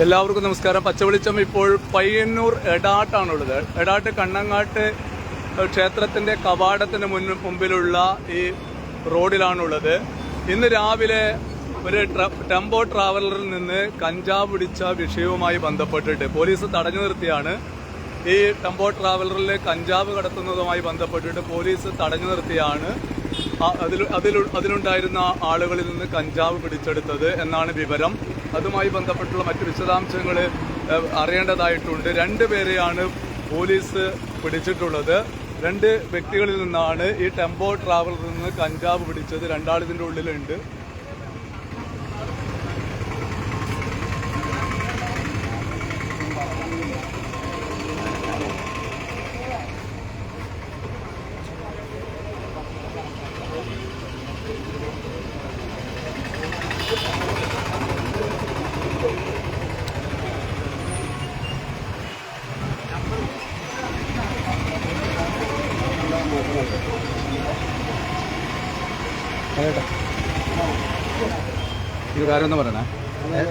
എല്ലാവർക്കും നമസ്കാരം. പച്ചവെളിച്ചം ഇപ്പോൾ പയ്യന്നൂർ എടാട്ടാണുള്ളത്. എടാട്ട് കണ്ണങ്ങാട്ട് ക്ഷേത്രത്തിന്റെ കവാടത്തിന് മുന്നിൽ മുമ്പിലുള്ള ഈ റോഡിലാണുള്ളത്. ഇന്ന് രാവിലെ ഒരു ടെമ്പോ ട്രാവലറിൽ നിന്ന് കഞ്ചാവ് പിടിച്ച വിഷയവുമായി ബന്ധപ്പെട്ടിട്ട് പോലീസ് തടഞ്ഞു നിർത്തിയാണ്. ഈ ടെമ്പോ ട്രാവലറിൽ കഞ്ചാവ് കടത്തുന്നതുമായി ബന്ധപ്പെട്ടിട്ട് പോലീസ് തടഞ്ഞു നിർത്തിയാണ്. അതിൽ അതിലുണ്ടായിരുന്ന ആളുകളിൽ നിന്ന് കഞ്ചാവ് പിടിച്ചെടുത്തത് എന്നാണ് വിവരം. അതുമായി ബന്ധപ്പെട്ടുള്ള മറ്റ് വിശദാംശങ്ങൾ അറിയേണ്ടതായിട്ടുണ്ട്. രണ്ട് പേരെയാണ് പോലീസ് പിടിച്ചിട്ടുള്ളത്. രണ്ട് വ്യക്തികളിൽ നിന്നാണ് ഈ ടെമ്പോ ട്രാവലറിൽ നിന്ന് കഞ്ചാവ് പിടിച്ചത്. രണ്ടാളിതിന്റെ ഉള്ളിലുണ്ട്. കാര്യം ഒന്ന് പറയണേ?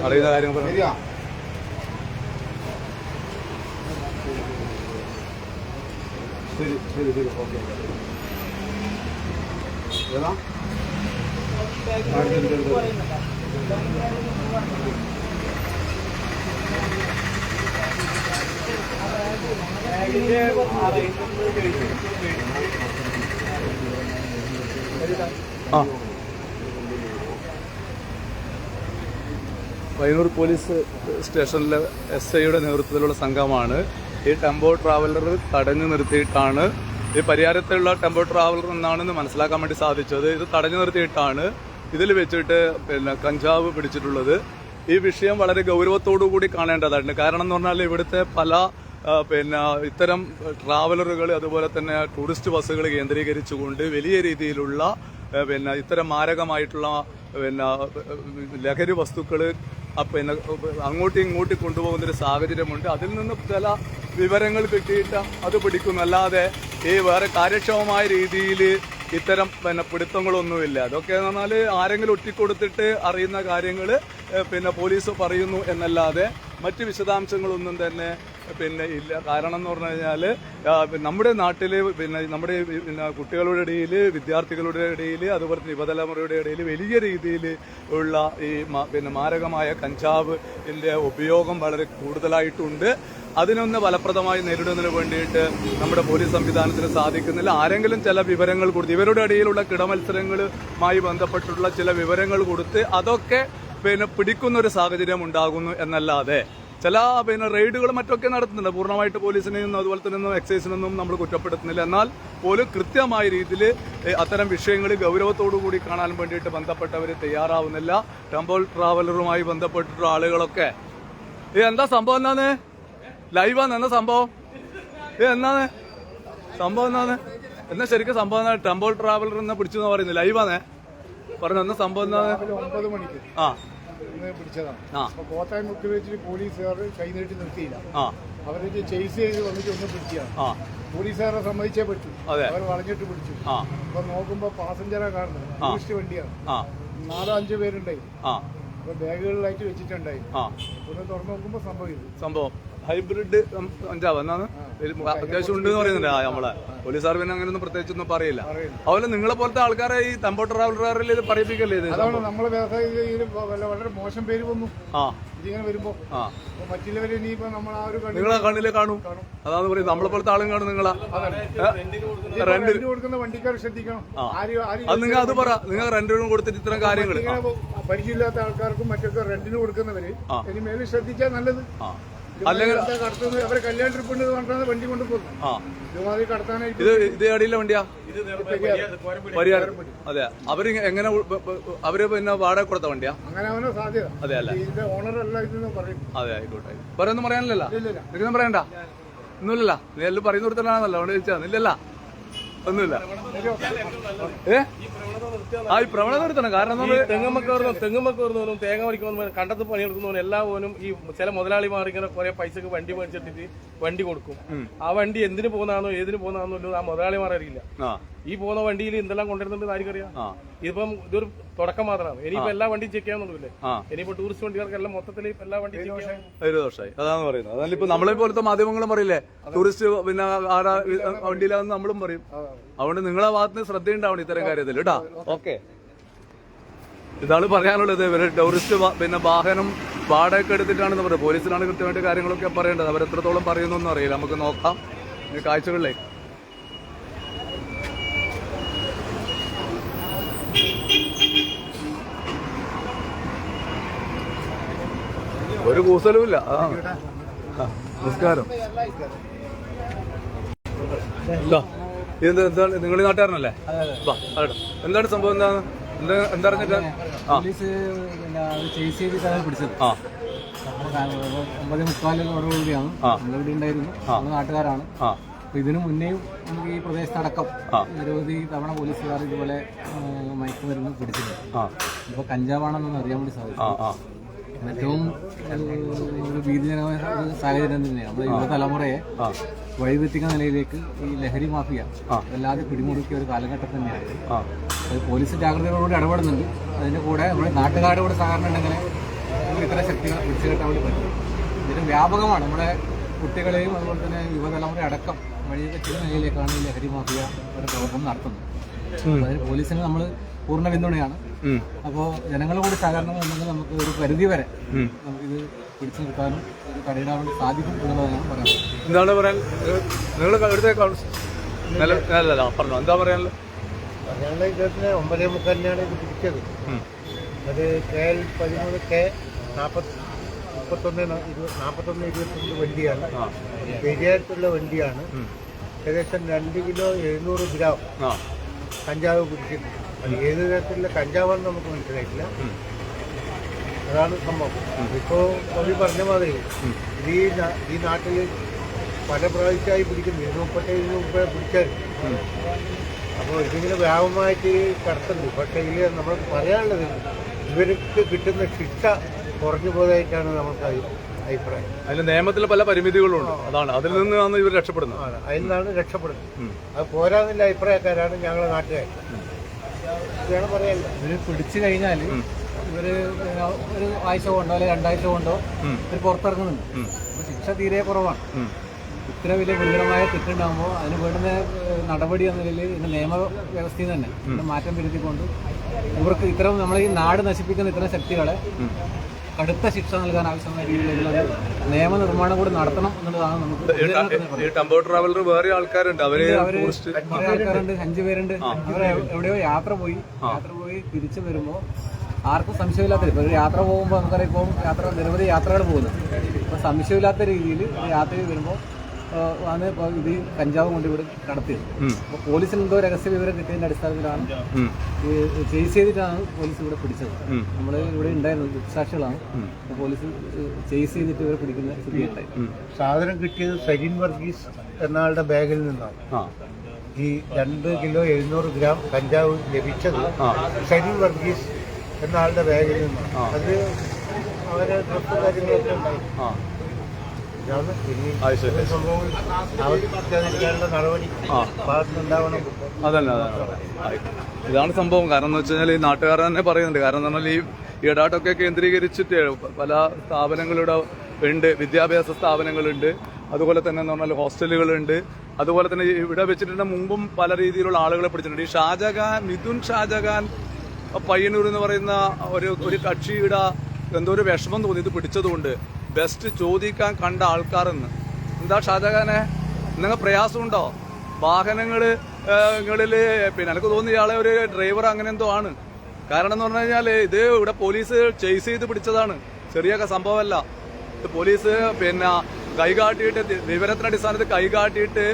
അറിയുന്ന കാര്യം പറയണേ. ശരി ശരി ശരി ഓക്കെ. ഏതാ? ആ. പയ്യന്നൂർ പോലീസ് സ്റ്റേഷനിലെ എസ് ഐയുടെ നേതൃത്വത്തിലുള്ള സംഘമാണ്. ഈ ടെമ്പോ ട്രാവലർ തടഞ്ഞു നിർത്തിയിട്ടാണ് ഈ പരിഹാരത്തിലുള്ള ടെമ്പോ ട്രാവലർ എന്നാണെന്ന് മനസ്സിലാക്കാൻ വേണ്ടി സാധിച്ചത്. ഇത് തടഞ്ഞു നിർത്തിയിട്ടാണ് ഇതിൽ വെച്ചിട്ട് പിന്നെ കഞ്ചാവ് പിടിച്ചിട്ടുള്ളത്. ഈ വിഷയം വളരെ ഗൗരവത്തോടു കൂടി കാണേണ്ടതായിട്ടുണ്ട്. കാരണം എന്ന് പറഞ്ഞാൽ ഇവിടുത്തെ പല പിന്നെ ഇത്തരം ട്രാവലറുകൾ അതുപോലെ തന്നെ ടൂറിസ്റ്റ് ബസ്സുകൾ കേന്ദ്രീകരിച്ചുകൊണ്ട് വലിയ രീതിയിലുള്ള പിന്നെ ഇത്തരം മാരകമായിട്ടുള്ള പിന്നെ ലഹരി വസ്തുക്കൾ പിന്നെ അങ്ങോട്ടും ഇങ്ങോട്ടും കൊണ്ടുപോകുന്ന ഒരു സാഹചര്യമുണ്ട്. അതിൽ നിന്ന് ചില വിവരങ്ങൾ കിട്ടിയിട്ട് അത് പിടിക്കും അല്ലാതെ ഈ വേറെ കാര്യക്ഷമമായ രീതിയിൽ ഇത്തരം പിന്നെ പിടുത്തങ്ങളൊന്നുമില്ല. അതൊക്കെ എന്ന് പറഞ്ഞാൽ ആരെങ്കിലും ഒറ്റിക്കൊടുത്തിട്ട് അറിയുന്ന കാര്യങ്ങൾ പിന്നെ പോലീസ് പറയുന്നു എന്നല്ലാതെ മറ്റ് വിശദാംശങ്ങളൊന്നും തന്നെ പിന്നെ ഇല്ല. കാരണം എന്ന് പറഞ്ഞു കഴിഞ്ഞാൽ നമ്മുടെ നാട്ടിൽ പിന്നെ നമ്മുടെ പിന്നെ കുട്ടികളുടെ ഇടയിൽ വിദ്യാർത്ഥികളുടെ ഇടയിൽ അതുപോലെ തന്നെ യുവതലമുറയുടെ ഇടയിൽ വലിയ രീതിയിൽ ഉള്ള ഈ പിന്നെ മാരകമായ കഞ്ചാവിന്റെ ഉപയോഗം വളരെ കൂടുതലായിട്ടുണ്ട്. അതിനൊന്ന് ഫലപ്രദമായി നേരിടുന്നതിന് വേണ്ടിയിട്ട് നമ്മുടെ പോലീസ് സംവിധാനത്തിന് സാധിക്കുന്നില്ല. ആരെങ്കിലും ചില വിവരങ്ങൾ കൊടുത്ത് ഇവരുടെ ഇടയിലുള്ള കിടമത്സരങ്ങളുമായി ബന്ധപ്പെട്ടുള്ള ചില വിവരങ്ങൾ കൊടുത്ത് അതൊക്കെ പിന്നെ പിടിക്കുന്ന ഒരു സാഹചര്യം ഉണ്ടാകുന്നു എന്നല്ലാതെ. ചില പിന്നെ റെയ്ഡുകൾ മറ്റൊക്കെ നടത്തുന്നുണ്ട്. പൂർണമായിട്ട് പോലീസിനെയും അതുപോലെ തന്നെ എക്സൈസിനൊന്നും നമ്മൾ കുറ്റപ്പെടുത്തുന്നില്ല. എന്നാൽ പോലും കൃത്യമായ രീതിയിൽ അത്തരം വിഷയങ്ങൾ ഗൗരവത്തോടു കൂടി കാണാൻ വേണ്ടിയിട്ട് ബന്ധപ്പെട്ടവർ തയ്യാറാവുന്നില്ല. ടെമ്പോൾ ട്രാവലറുമായി ബന്ധപ്പെട്ടിട്ടുള്ള ആളുകളൊക്കെ. ഏ എന്താ സംഭവം എന്നാണ് ലൈവാന്ന് എന്നാ സംഭവം? ഏ എന്നാണ് സംഭവം എന്നാണ് എന്നാ ശരിക്കും സംഭവം എന്നാ ടെമ്പോൾ ട്രാവലർ എന്നെ പിടിച്ചു എന്ന് പറയുന്നത് ലൈവാന്നേ പറഞ്ഞു എന്നാ സംഭവം എന്നാണ് മണിക്ക് ആ. പിടിച്ചതാണ്. അപ്പൊ കോട്ടയം മുക്കിൽ വെച്ചിട്ട് പോലീസുകാർ കൈനീട്ടി നിർത്തിയില്ല. ആ. അവർക്ക് ചേസ് ചെയ്ത് വന്നിട്ട് ഒന്ന് പിടിക്കുകയാണ് പോലീസുകാരെ സമ്മതിച്ചേ പറ്റൂ. അവർ വളഞ്ഞിട്ട് പിടിച്ചു. അപ്പൊ നോക്കുമ്പോ പാസഞ്ചറാ കാണുന്നത്. ടൂറിസ്റ്റ് വണ്ടിയാണ്. നാലോ അഞ്ചോ പേരുണ്ടായി. അപ്പൊ ബാഗുകളിലായിട്ട് വെച്ചിട്ടുണ്ടായി. ഒന്ന് തുറന്നു നോക്കുമ്പോ സംഭവിച്ചു സംഭവം. ഹൈബ്രിഡ് അഞ്ചാവ് എന്നാണ് അത്യാവശ്യം ഉണ്ട് എന്ന് പറയുന്നുണ്ട്. ആ നമ്മളെ പോലീസുകാർ പിന്നെ അങ്ങനെയൊന്നും പ്രത്യേകിച്ചൊന്നും പറയില്ല. പറയില്ല. അതുപോലെ നിങ്ങളെ പോലത്തെ ആൾക്കാരെ ഈ തമ്പോ ട്രാവലറിൽ ഇത് പറയിപ്പിക്കല്ലേ ഇത് നമ്മളെ വളരെ മോശം പേര് വന്നു. ആ. ഇതിങ്ങനെ വരുമ്പോ ആ. അപ്പൊ മറ്റുള്ളവരെ ഇനിയിപ്പോ നമ്മൾ ആ ഒരു നിങ്ങളെ കണ്ണിൽ കാണും. അതാണ് പറയുന്നത്. നമ്മളെ പോലത്തെ ആളും കാണും നിങ്ങളെ. റെന്റ് കൊടുക്കുന്ന വണ്ടിക്കാർ ശ്രദ്ധിക്കണം. ആരും ആരും അത് നിങ്ങൾ അത് പറ. നിങ്ങൾ റെന്റിനും കൊടുത്തിട്ട് ഇത്തരം കാര്യങ്ങൾ പരിചയമില്ലാത്ത ആൾക്കാർക്കും മറ്റൊക്കെ റെന്റിന് കൊടുക്കുന്നവര് ഇനി മേലെ ശ്രദ്ധിച്ചാൽ നല്ലത്. ആ. അല്ലെങ്കിൽ കടത്തുന്നത് അവരെ കല്യാണ ട്രിപ്പ് ഉണ്ട് പറഞ്ഞാൽ വണ്ടി കൊണ്ട് പോകും ആ. ഇതുമാതിരി കടത്താനായിട്ട് ഇത് ഇത് അടിയിലെ വണ്ടിയാ? പരിഹാരം അതെ. അവർ എങ്ങനെ അവർ പിന്നെ വാടക കൊടുത്ത വണ്ടിയാ? അങ്ങനെ അവനോ സാധ്യത. അതെ അല്ലേ. ഇതിന്റെ ഓണർ അല്ല ഇതെന്ന് പറയും. അതെ ആയിക്കോട്ടെ പറയൊന്നും പറയാനില്ലല്ലോ? ഇല്ലില്ല. നിനക്കൊന്നും പറയണ്ട. ഒന്നുമില്ലല്ല. നീ എല്ലാം പറയുന്ന കൊടുത്തല്ലാണല്ലോ അതുകൊണ്ട് ചോദിച്ചാ ഇല്ലല്ല? ഒന്നുമില്ല. ഏ? ആ ഈ പ്രവണത നിർത്തണം കാരണം എന്താ പറയുക തേങ്ങ വലിക്കുന്നവനും കണ്ടത്ത് പണിയെടുക്കുന്നവനും എല്ലാ പോലും ഈ ചില മുതലാളിമാർ ഇങ്ങനെ കുറെ പൈസക്ക് വണ്ടി മേടിച്ചിട്ടിട്ട് വണ്ടി കൊടുക്കും. ആ വണ്ടി എന്തിനു പോകുന്നതാണോ ഏതിനു പോകുന്നതാണോ ആ മുതലാളിമാർ അറിയില്ല. ആ. ഈ പോകുന്ന വണ്ടിയിൽ എന്തെല്ലാം കൊണ്ടുവരുന്നുണ്ട് ആർക്കറിയാം? ഇതിപ്പം ഇതൊരു തുടക്കം മാത്രമാണ്. ഇനിയിപ്പോ എല്ലാ വണ്ടിയും ചെക്ക് ചെയ്യാന്നുള്ളൂല്ലേ ഇനിയിപ്പോ ടൂറിസ്റ്റ് വണ്ടികൾക്കെല്ലാം മൊത്തത്തിൽ എല്ലാ ചെയ്യാൻ ഒരു ദോഷമായി അതാണ് പറയുന്നത്. അതല്ല ഇപ്പൊ നമ്മളെ പോലത്തെ മാധ്യമങ്ങളും പറയില്ലേ? ടൂറിസ്റ്റ് പിന്നെ ആരാ വണ്ടിയിലാന്ന് നമ്മളും പറയും. അതുകൊണ്ട് നിങ്ങളെ ഭാഗത്ത് നിന്ന് ശ്രദ്ധയുണ്ടാവണം ഇത്തരം കാര്യത്തിൽ കേട്ടാ? ഓക്കെ. ഇതാണ് പറയാനുള്ളത്. ഇവർ ടൂറിസ്റ്റ് പിന്നെ വാഹനം വാടക എടുത്തിട്ടാണെന്ന് പറയുന്നത് പോലീസിലാണ് കൃത്യമായിട്ട് കാര്യങ്ങളൊക്കെ പറയേണ്ടത്. അവർ എത്രത്തോളം പറയുന്നൊന്നും അറിയില്ല. നമുക്ക് നോക്കാം. കാഴ്ചകളിലേ. ഒരു കൂസലുമില്ല നമസ്കാരം ഇതാ, എന്താണ്? നിങ്ങൾ നാട്ടുകാരനല്ലേ? വാ. എന്താണ് സംഭവം? എന്താണ്? എന്താ ആ. പോലീസ് പിന്നെ ചേസ് ചെയ്തിട്ടാണ് പിടിച്ചത്. ആ. നമ്മൾ ഒമ്പത് മുക്കാലോടുകൂടിയാണ് ആ. നമ്മളിവിടെ ഉണ്ടായിരുന്നു. നമ്മൾ നാട്ടുകാരാണ്. ആ. അപ്പൊ ഇതിനു മുന്നേയും നമുക്ക് ഈ പ്രദേശത്തടക്കം. നിരവധി തവണ പോലീസുകാർ ഇതുപോലെ മയക്കുമരുന്ന് പിടിച്ചിട്ടുണ്ട്. ആ. ഇപ്പൊ കഞ്ചാവാണെന്നൊന്ന് അറിയാൻ വേണ്ടി സാധിക്കും ഏറ്റവും ഒരു ഭീതിജനമായ സാഹചര്യം തന്നെയാണ്. നമ്മുടെ യുവതലമുറയെ തലമുറയെ വഴിതെറ്റിക്കുന്ന നിലയിലേക്ക് ഈ ലഹരി മാഫിയ. വല്ലാതെ പിടിമുറുക്കിയ ഒരു കാലഘട്ടം തന്നെയാണ്. അത് പോലീസ് ജാഗ്രതയോടുകൂടി ഇടപെടുന്നുണ്ട്. അതിന്റെ കൂടെ നമ്മുടെ നാട്ടുകാരുടെ കൂടെ സഹകരണം ഉണ്ടെങ്കിൽ ഇത്ര ഇത്തരം ശക്തികളെ പിടിച്ചു വേണ്ടി പറ്റും. ഇതിന് വ്യാപകമാണ്. നമ്മുടെ കുട്ടികളെയും അതുപോലെ തന്നെ യുവതലമുറ അടക്കം വഴി വെച്ചുള്ള നിലയിലേക്കാണ് ഈ ലഹരി മാഫിയ ഒരു പ്രവർത്തനം നടത്തുന്നത്. അതിന് പോലീസിന് നമ്മൾ പൂർണ പിന്തുണയാണ്. അപ്പോൾ ജനങ്ങളുടെ കൂടി സഹകരണം ഉണ്ടെങ്കിൽ നമുക്ക് ഒരു പരിധി വരെ. നമുക്കിത് പിടിച്ചു നിർത്താനും വേണ്ടി സാധിക്കും എന്നുള്ളതാണ് പറയുന്നത് എന്താണ് പറയാൻ നിങ്ങൾ എടുത്ത നല്ല നില അല്ലല്ല പറഞ്ഞോ. എന്താ പറയാനുള്ളത്? ഞങ്ങളുടെ ഇദ്ദേഹത്തിന് ഒമ്പതേ മുക്കാലിനാണ് ഇത് പിടിച്ചത്. അത് കെ എൽ പതിമൂന്ന് കെ നാൽപ്പത്തി മുപ്പത്തൊന്ന് നാൽപ്പത്തൊന്ന് ഇരുപത്തൊന്ന് വണ്ടിയാണ്. പെരിയായിട്ടുള്ള പെരിയാരത്തുള്ള വണ്ടിയാണ്. ഏകദേശം രണ്ട് കിലോ എഴുന്നൂറ് ഗ്രാം കഞ്ചാവ് പിടിച്ചിട്ടുണ്ട് ഏത് തരത്തിലുള്ള കഞ്ചാവാണെന്ന് നമുക്ക് മനസ്സിലായിട്ടില്ല. അതാണ് സംഭവം. ഇപ്പോൾ കവി പറഞ്ഞ മാതിരി ഇത് ഈ ഈ നാട്ടിൽ പല പ്രാവശ്യമായി പിടിക്കും. ഇരുന്നൂപ്പത്തേഴ് മുമ്പേ പിടിച്ചാൽ. അപ്പോൾ ഇതിങ്ങനെ വ്യാപകമായിട്ട് കടത്തുന്നു പക്ഷേ ഇതിൽ നമ്മൾ പറയാനുള്ളത് ഇവർക്ക് കിട്ടുന്ന ശിക്ഷ കുറഞ്ഞു പോയതായിട്ടാണ് നമുക്ക് അഭിപ്രായം. അതിൽ നിയമത്തിൽ പല പരിമിതികളുണ്ട്. അതാണ്. അതിൽ നിന്നാണ് ഇവർ രക്ഷപ്പെടുന്നത്. അതിൽ നിന്നാണ് രക്ഷപ്പെടുന്നത്. അത് പോരാന്നുള്ള അഭിപ്രായക്കാരാണ് ഞങ്ങളുടെ നാട്ടുകാർ ഇവർ പിടിച്ചു കഴിഞ്ഞാൽ ഇവർ ഒരു ആഴ്ച കൊണ്ടോ അല്ലെങ്കിൽ രണ്ടാഴ്ച കൊണ്ടോ. ഇവർ പുറത്തിറങ്ങുന്നുണ്ട്. അപ്പൊ ശിക്ഷ തീരെ കുറവാണ്. ഇത്ര വലിയ ഗുരുതരമായ തെറ്റുണ്ടാകുമ്പോൾ അതിന് വേണ്ടുന്ന നടപടി എന്ന നിലയിൽ ഇതിന്റെ നിയമ വ്യവസ്ഥയിൽ തന്നെ മാറ്റം വരുത്തിക്കൊണ്ട് ഇവർക്ക് ഇത്തരം നമ്മൾ ഈ നാട് നശിപ്പിക്കുന്ന ഇത്തരം ശക്തികളെ കടുത്ത ശിക്ഷ നൽകാൻ ആവശ്യമായ രീതിയിലുള്ള നിയമനിർമ്മാണം കൂടി നടത്തണം എന്നുള്ളതാണ് നമുക്ക് ടെമ്പോ ട്രാവലർ വേറെ ആൾക്കാരുണ്ട്. അവർ കുറെ ആൾക്കാരുണ്ട് അഞ്ചു പേരുണ്ട്. അവർ എവിടെയോ യാത്ര പോയി. യാത്ര പോയി തിരിച്ചു വരുമ്പോ ആർക്കും സംശയമില്ലാത്ത ഒരു യാത്ര പോകുമ്പോൾ നമുക്കറിയാം ഇപ്പം യാത്ര നിരവധി യാത്രകൾ പോകുന്നു. അപ്പൊ സംശയമില്ലാത്ത രീതിയിൽ യാത്രയിൽ വരുമ്പോൾ ആണ് ഇപ്പൊ ഇത് കഞ്ചാവ് കൊണ്ട് ഇവിടെ കടത്തിയത് അപ്പൊ അപ്പോൾ പോലീസിന് എന്തോ രഹസ്യ വിവരം കിട്ടിയതിന്റെ അടിസ്ഥാനത്തിലാണ്. ചേസ് ചെയ്തിട്ടാണ് പോലീസ് ഇവിടെ പിടിച്ചത്. നമ്മൾ നമ്മൾ ഇവിടെ ഉണ്ടായിരുന്നു ദൃക്സാക്ഷികളാണ് അപ്പോൾ പോലീസ് ചേസ് ചെയ്തിട്ട് ഇവരെ പിടിക്കുന്ന സാധനം കിട്ടിയത് സരിൻ വർഗീസ് എന്നാളുടെ ബാഗിൽ നിന്നാണ്. ഈ രണ്ട് കിലോ എഴുന്നൂറ് ഗ്രാം കഞ്ചാവ് ലഭിച്ചത് സരിൻ വർഗീസ് എന്നാളുടെ ബാഗിൽ നിന്നാണ്. അത് അവരെ ഡ്രസ് കാര്യങ്ങളൊക്കെ ഉണ്ടായി. അതന്നെ ആയി. ഇതാണ് സംഭവം. കാരണം എന്ന് വെച്ചാൽ കഴിഞ്ഞാൽ ഈ നാട്ടുകാർ തന്നെ പറയുന്നുണ്ട്. കാരണം എന്ന് പറഞ്ഞാൽ ഈ ഇടാട്ടൊക്കെ കേന്ദ്രീകരിച്ചിട്ട് പല സ്ഥാപനങ്ങളുടെ ഉണ്ട്. വിദ്യാഭ്യാസ സ്ഥാപനങ്ങളുണ്ട്. അതുപോലെ തന്നെ എന്ന് പറഞ്ഞാൽ ഹോസ്റ്റലുകളുണ്ട്. അതുപോലെ തന്നെ ഇവിടെ വെച്ചിട്ടുണ്ട് മുമ്പും പല രീതിയിലുള്ള ആളുകളെ പിടിച്ചിട്ടുണ്ട്. ഈ ഷാജഹാൻ മിഥുൻ ഷാജഹാൻ പയ്യന്നൂർ എന്ന് പറയുന്ന ഒരു ഒരു കക്ഷിയുടെ എന്തോ ഒരു വിഷമം തോന്നി. ഇത് പിടിച്ചതുകൊണ്ട് ബെസ്റ്റ് ചോദിക്കാൻ കണ്ട ആൾക്കാരെന്ന്. എന്താ ഷാജഹാനെ? നിങ്ങൾ പ്രയാസമുണ്ടോ? വാഹനങ്ങൾ ങ്ങളിൽ പിന്നെ എനിക്ക് തോന്നുന്നു ഇയാളെ ഒരു ഡ്രൈവർ അങ്ങനെ എന്തോ ആണ്. കാരണം എന്ന് പറഞ്ഞു കഴിഞ്ഞാൽ ഇത് ഇവിടെ പോലീസ് ചേസ് ചെയ്ത് പിടിച്ചതാണ്. ചെറിയൊക്കെ സംഭവമല്ല. പോലീസ് പിന്നെ കൈകാട്ടിയിട്ട് വിവരത്തിന്റെ അടിസ്ഥാനത്തിൽ കൈകാട്ടിയിട്ട്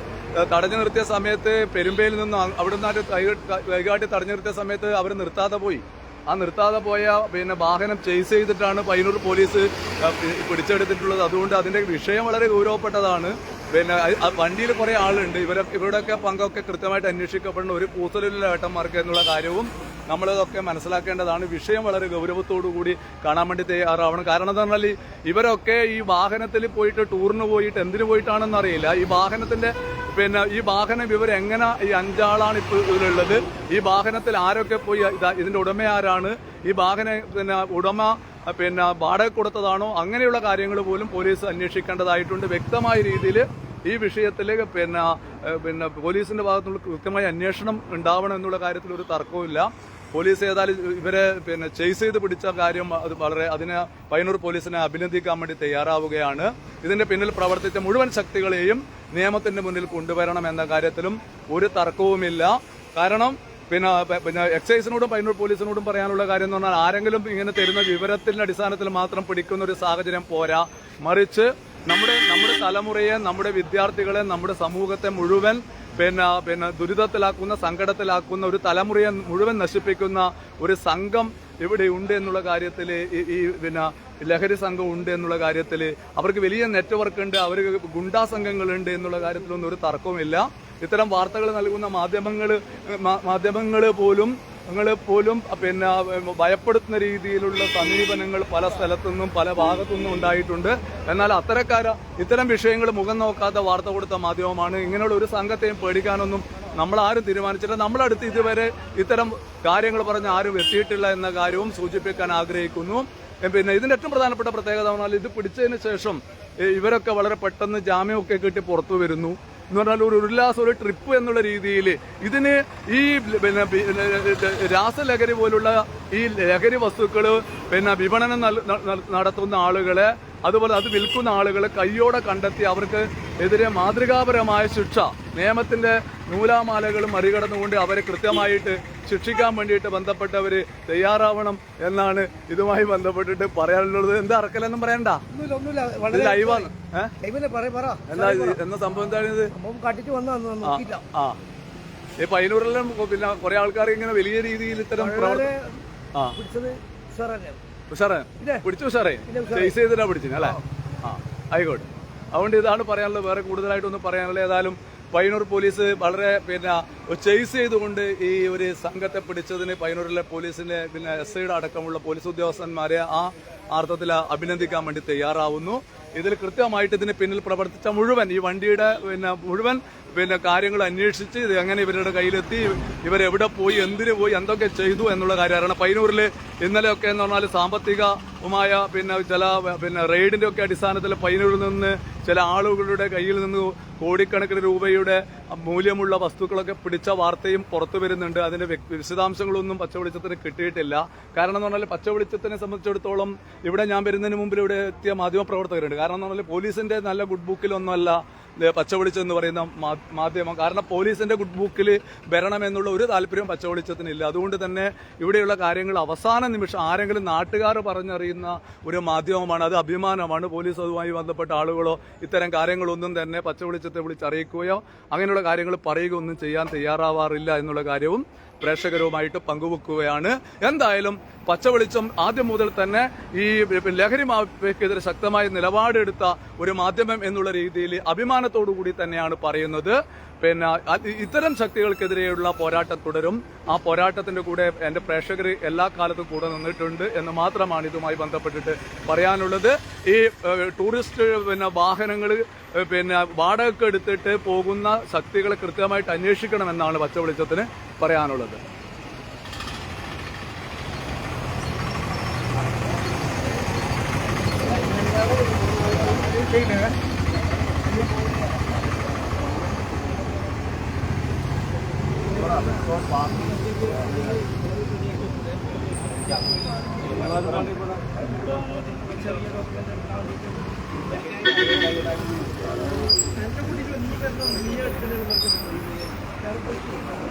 തടഞ്ഞു നിർത്തിയ സമയത്ത് പെരുമ്പയിൽ നിന്ന് അവിടുന്ന് കൈകാട്ടി തടഞ്ഞു നിർത്തിയ സമയത്ത് അവർ നിർത്താതെ പോയി. ആ നിർത്താതെ പോയ പിന്നെ വാഹനം ചേസ് ചെയ്തിട്ടാണ് പയ്യന്നൂർ പോലീസ് പിടിച്ചെടുത്തിട്ടുള്ളത്. അതുകൊണ്ട് അതിന്റെ വിഷയം വളരെ ഗൗരവപ്പെട്ടതാണ്. പിന്നെ വണ്ടിയിൽ കുറെ ആളുണ്ട്. ഇവരെ ഇവരുടെയൊക്കെ പങ്കൊക്കെ കൃത്യമായിട്ട് അന്വേഷിക്കപ്പെടുന്ന ഒരു കൂസലില്ല ഏട്ടന്മാർക്ക് എന്നുള്ള കാര്യവും നമ്മളതൊക്കെ മനസ്സിലാക്കേണ്ടതാണ്. വിഷയം വളരെ ഗൗരവത്തോടു കൂടി കാണാൻ വേണ്ടി തയ്യാറാവണം. കാരണം എന്താ പറഞ്ഞാൽ ഇവരൊക്കെ ഈ വാഹനത്തിൽ പോയിട്ട് ടൂറിന് പോയിട്ട് എന്തിനു പോയിട്ടാണെന്ന് അറിയില്ല. ഈ വാഹനത്തിന്റെ പിന്നെ ഈ വാഹനം ഇവർ എങ്ങനെ ഈ അഞ്ചാളാണ് ഇപ്പോൾ ഇതിലുള്ളത്? ഈ വാഹനത്തിൽ ആരൊക്കെ പോയി? ഇതാ ഇതിന്റെ ഉടമ ആരാണ്? ഈ വാഹന പിന്നെ ഉടമ പിന്നെ വാടക കൊടുത്തതാണോ? അങ്ങനെയുള്ള കാര്യങ്ങൾ പോലും പോലീസ് അന്വേഷിക്കേണ്ടതായിട്ടുണ്ട്. വ്യക്തമായ രീതിയിൽ ഈ വിഷയത്തിൽ പിന്നെ പിന്നെ പോലീസിന്റെ ഭാഗത്തുനിന്ന് കൃത്യമായ അന്വേഷണം ഉണ്ടാവണം എന്നുള്ള കാര്യത്തിൽ ഒരു തർക്കവുമില്ല. പോലീസ് ഏതായാലും ഇവരെ പിന്നെ ചെയ്സ് ചെയ്ത് പിടിച്ച കാര്യം അത് വളരെ അതിനെ പയ്യന്നൂർ പോലീസിനെ അഭിനന്ദിക്കാൻ വേണ്ടി തയ്യാറാവുകയാണ്. ഇതിന്റെ പിന്നിൽ പ്രവർത്തിച്ച മുഴുവൻ ശക്തികളെയും നിയമത്തിന്റെ മുന്നിൽ കൊണ്ടുവരണം എന്ന കാര്യത്തിലും ഒരു തർക്കവുമില്ല. കാരണം പിന്നെ പിന്നെ എക്സൈസിനോടും പയ്യന്നൂർ പോലീസിനോടും പറയാനുള്ള കാര്യം എന്ന് പറഞ്ഞാൽ ആരെങ്കിലും ഇങ്ങനെ തരുന്ന വിവരത്തിന്റെ അടിസ്ഥാനത്തിൽ മാത്രം പിടിക്കുന്ന ഒരു സാഹചര്യം പോരാ. മറിച്ച് നമ്മുടെ നമ്മുടെ തലമുറയെ നമ്മുടെ വിദ്യാർത്ഥികളെ നമ്മുടെ സമൂഹത്തെ മുഴുവൻ പിന്നെ പിന്നെ ദുരിതത്തിലാക്കുന്ന സങ്കടത്തിലാക്കുന്ന ഒരു തലമുറയെ മുഴുവൻ നശിപ്പിക്കുന്ന ഒരു സംഘം ഇവിടെ ഉണ്ട് എന്നുള്ള കാര്യത്തിൽ ഈ പിന്നെ ലഹരി സംഘം ഉണ്ട് എന്നുള്ള കാര്യത്തിൽ അവർക്ക് വലിയ നെറ്റ്വർക്ക് ഉണ്ട് അവർ ഗുണ്ടാ സംഘങ്ങളുണ്ട് എന്നുള്ള കാര്യത്തിലൊന്നും ഒരു തർക്കവുമില്ല. ഇത്തരം വാർത്തകൾ നൽകുന്ന മാധ്യമങ്ങൾ മാധ്യമങ്ങൾ പോലും നിങ്ങൾ പോലും പിന്നെ ഭയപ്പെടുത്തുന്ന രീതിയിലുള്ള സമീപനങ്ങൾ പല സ്ഥലത്തുനിന്നും പല ഭാഗത്തുനിന്നും ഉണ്ടായിട്ടുണ്ട്. എന്നാൽ അത്തരക്കാര ഇത്തരം വിഷയങ്ങൾ മുഖം നോക്കാത്ത വാർത്ത കൊടുത്ത മാധ്യമമാണ്. ഇങ്ങനെയുള്ള ഒരു സംഘത്തെയും പേടിക്കാനൊന്നും നമ്മൾ ആരും തീരുമാനിച്ചില്ല നമ്മളടുത്ത് ഇതുവരെ ഇത്തരം കാര്യങ്ങൾ പറഞ്ഞ് ആരും എത്തിയിട്ടില്ല എന്ന കാര്യവും സൂചിപ്പിക്കാൻ ആഗ്രഹിക്കുന്നു. പിന്നെ ഇതിന്റെ ഏറ്റവും പ്രധാനപ്പെട്ട പ്രത്യേകത പറഞ്ഞാൽ ഇത് പിടിച്ചതിന് ശേഷം ഇവരൊക്കെ വളരെ പെട്ടെന്ന് ജാമ്യമൊക്കെ കിട്ടി പുറത്തു വരുന്നു. എന്ന് പറഞ്ഞാൽ ഒരു ഉല്ലാസം ഒരു ട്രിപ്പ് എന്നുള്ള രീതിയിൽ ഇതിന് ഈ പിന്നെ രാസലഹരി പോലുള്ള ഈ ലഹരി വസ്തുക്കൾ പിന്നെ വിപണനം നടത്തുന്ന ആളുകളെ അതുപോലെ അത് വിൽക്കുന്ന ആളുകളെ കയ്യോടെ കണ്ടെത്തി അവർക്ക് എതിരെ മാതൃകാപരമായ ശിക്ഷ നിയമത്തിന്റെ നൂലാമാലകൾ മറികടന്നുകൊണ്ട് അവരെ കൃത്യമായിട്ട് ശിക്ഷിക്കാൻ വേണ്ടിയിട്ട് ബന്ധപ്പെട്ടവര് തയ്യാറാവണം എന്നാണ് ഇതുമായി ബന്ധപ്പെട്ടിട്ട് പറയാനുള്ളത്. എന്താ അറക്കലെന്നും പറയണ്ട? ലൈവാണ് എന്താ എന്ന സംഭവം? എന്താണ് ആ, ഈ പിന്നെ കുറെ ആൾക്കാർ ഇങ്ങനെ വലിയ രീതിയിൽ ഇത്തരം പ്രവർത്തനം ആ. ഉഷാറേ? പിടിച്ചു ഉഷാറേ? ചേസ് ചെയ്തിട്ടാ പിടിച്ചിന് അല്ലേ? ആ. ആയിക്കോട്ടെ. അതുകൊണ്ട് ഇതാണ് പറയാനുള്ളത്. വേറെ കൂടുതലായിട്ടൊന്നും പറയാനുള്ളത് ഏതായാലും പയ്യന്നൂർ പോലീസ് വളരെ പിന്നെ ചേസ് ചെയ്തുകൊണ്ട് ഈ ഒരു സംഘത്തെ പിടിച്ചതിന് പയ്യന്നൂരിലെ പോലീസിന്റെ പിന്നെ എസ് ഐയുടെ അടക്കമുള്ള പോലീസ് ഉദ്യോഗസ്ഥന്മാരെ ആ അർത്ഥത്തിൽ അഭിനന്ദിക്കാൻ വേണ്ടി തയ്യാറാവുന്നു. ഇതിൽ കൃത്യമായിട്ട് ഇതിന് പിന്നിൽ പ്രവർത്തിച്ച മുഴുവൻ ഈ വണ്ടിയുടെ പിന്നെ മുഴുവൻ പിന്നെ കാര്യങ്ങൾ അന്വേഷിച്ച് ഇത് എങ്ങനെ ഇവരുടെ കയ്യിലെത്തി ഇവരെവിടെ പോയി എന്തിനു പോയി എന്തൊക്കെ ചെയ്തു എന്നുള്ള കാര്യമാണ്. പൈനൂരിൽ ഇന്നലെയൊക്കെ എന്ന് പറഞ്ഞാൽ സാമ്പത്തികമായ പിന്നെ ചില പിന്നെ റെയ്ഡിന്റെ ഒക്കെ അടിസ്ഥാനത്തിൽ പൈനൂരിൽ നിന്ന് ചില ആളുകളുടെ കയ്യിൽ നിന്ന് കോടിക്കണക്കിന് രൂപയുടെ മൂല്യമുള്ള വസ്തുക്കളൊക്കെ പിടിച്ച വാർത്തയും പുറത്തു വരുന്നുണ്ട്. അതിന്റെ വിശദാംശങ്ങളൊന്നും വിശദാംശങ്ങളൊന്നും പച്ചവെളിച്ചത്തിന് കിട്ടിയിട്ടില്ല. കാരണം എന്ന് പറഞ്ഞാൽ പച്ചവെളിച്ചത്തിനെ സംബന്ധിച്ചിടത്തോളം ഇവിടെ ഞാൻ വരുന്നതിന് മുമ്പിൽ ഇവിടെ എത്തിയ മാധ്യമപ്രവർത്തകരുണ്ട്. കാരണം എന്ന് പറഞ്ഞാൽ പോലീസിന്റെ നല്ല ഗുഡ് ബുക്കിലൊന്നുമല്ല പച്ചവെളിച്ചം എന്ന് പറയുന്ന മാധ്യമം. കാരണം പോലീസിന്റെ ഗുഡ് ബുക്കിൽ വരണമെന്നുള്ള ഒരു ഒരു താല്പര്യവും പച്ചവെളിച്ചത്തിനില്ല. അതുകൊണ്ട് തന്നെ ഇവിടെയുള്ള കാര്യങ്ങൾ അവസാന നിമിഷം ആരെങ്കിലും നാട്ടുകാർ പറഞ്ഞറിയുന്ന ഒരു മാധ്യമമാണ് അത് അഭിമാനമാണ്. പോലീസ് അതുമായി ബന്ധപ്പെട്ട ആളുകളോ ഇത്തരം കാര്യങ്ങളൊന്നും തന്നെ പച്ചവെളിച്ചത്തെ വിളിച്ചറിയിക്കുകയോ അങ്ങനെയുള്ള കാര്യങ്ങൾ പറയുകയോ ഒന്നും ചെയ്യാൻ തയ്യാറാവാറില്ല എന്നുള്ള കാര്യവും പ്രേക്ഷകരുമായിട്ട് പങ്കുവെക്കുകയാണ്. എന്തായാലും പച്ചവെളിച്ചം ആദ്യം മുതൽ തന്നെ ഈ ലഹരി മാഫിയക്കെതിരെ ശക്തമായ നിലപാടെടുത്ത ഒരു മാധ്യമം എന്നുള്ള രീതിയിൽ അഭിമാനത്തോടു കൂടി തന്നെയാണ് പറയുന്നത്. പിന്നെ ഇത്തരം ശക്തികൾക്കെതിരെയുള്ള പോരാട്ടം തുടരും. ആ പോരാട്ടത്തിന്റെ കൂടെ എന്റെ പ്രേക്ഷകർ എല്ലാ കാലത്തും കൂടെ നിന്നിട്ടുണ്ട് എന്ന് മാത്രമാണ് ഇതുമായി ബന്ധപ്പെട്ടിട്ട് പറയാനുള്ളത്. ഈ ടൂറിസ്റ്റ് പിന്നെ വാഹനങ്ങൾ പിന്നെ വാടകയ്ക്ക് എടുത്തിട്ട് പോകുന്ന ശക്തികളെ കൃത്യമായിട്ട് അന്വേഷിക്കണമെന്നാണ് പച്ചവെളിച്ചത്തിന് പറയാനുള്ളത്. देख लेना তারপর